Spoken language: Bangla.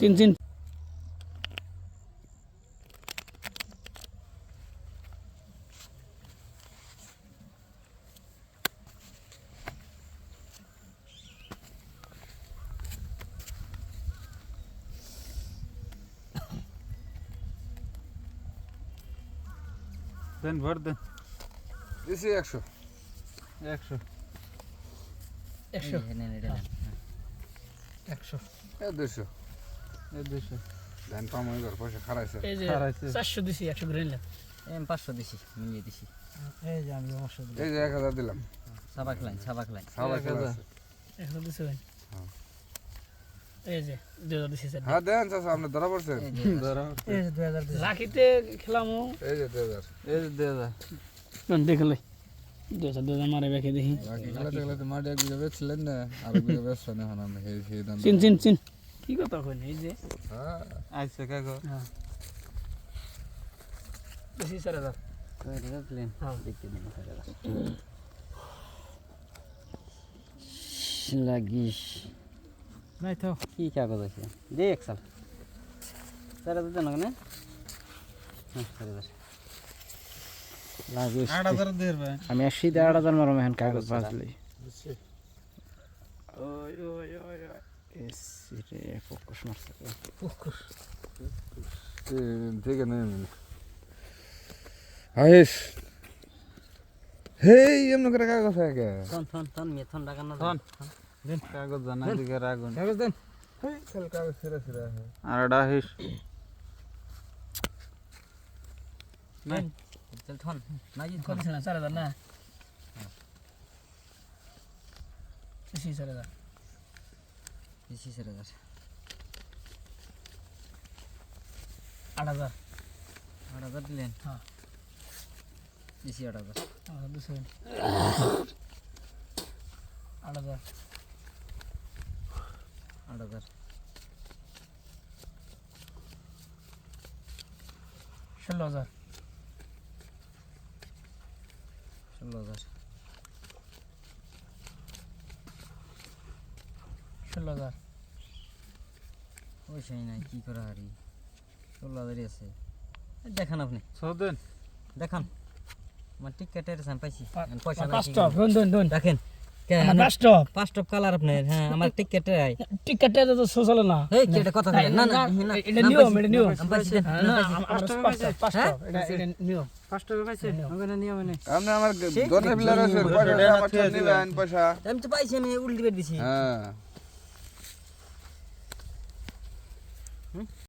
চিন চিন দেন ভর দেন দিছি একশো একশো একশো একশো। এ দুশো এই দুশো ধান পাম হয়ে গেল পয়সা খারাইছে এই যে খারাইছে। চারশো দিছি একশো করে নিলাম। এম পাঁচশো দিছি মিলিয়ে দিছি। এই যে আমি পাঁচশো এই যে এক হাজার দিলাম। সাবাক লাইন সাবাক লাইন। সবাই এক হাজার। দিছি ভাই। হ্যাঁ। এই যে দুই হাজার দিছি হ্যাঁ দেন চাচা আপনি ধরা পড়ছেন। ধরো এই যে দুই হাজার রাখিতে খেলামো। এই যে দুই হাজার। এই যে দাও দেখলে দুই হাজার দুই হাজার মারে বেঁকে দেখি বাকি খেলাতে খেলাতে মাঠে এক বিঘা বেচছিলেন না আরও বিঘা ব্যবসা না হন আমরা সেই সেই দাম চিন চিন চিন কি কথা কই এই যে হ্যাঁ আইসে কাকো হ্যাঁ বেশি চার হাজার প্লেন হ্যাঁ। দেখতে দিন লাগিস নাই তো কি কাগজ আছে দেখ সাল চার হাজার দেন ওখানে হ্যাঁ, চার হাজার লাগিস আট হাজার দিয়ে ভাই আমি দিয়ে আট হাজার মারম এখন কাগজ বাজলে। ওই ওই ওই ওই। এস রে ফোকাস মারছে। ফোকাস। ঠিক আছে হাইস হেই এমন করে কাগজ কে থন থন থন মেয়ে থন লাগানো থন। দেন। কাগজ জানা দিকে রাগুন কাগজ দেন। হেই চল কাগজ ছিঁড়ে ছিঁড়ে আর এটা নাই চল থন না জি কত থন ছিল চার হাজার না বেশি চার হাজার বেশি চার হাজার আট হাজার আট হাজার দিলেন হ্যাঁ। বেশি আট হাজার আট দুশো আট হাজার আট হাজার ষোলো হাজার ষোলো হাজার ষোলো হাজার পয়সাই নাই কি করা হারি ষোলো হাজারই আছে দেখান আপনি দেখান আমার টিকেটের পাইছি পয়সা দেখেন কালার আপনার হ্যাঁ আমার টিকেটের আই টিকেটটা তো সোশ্যাল না। এই এটা কথা না না না, এটা নিয়ম এটা নিয়ম। এটা নিয়ম। আমার। পয়সা। আমি তো পাইছি আমি উল্টি বের দিছি। হ্যাঁ।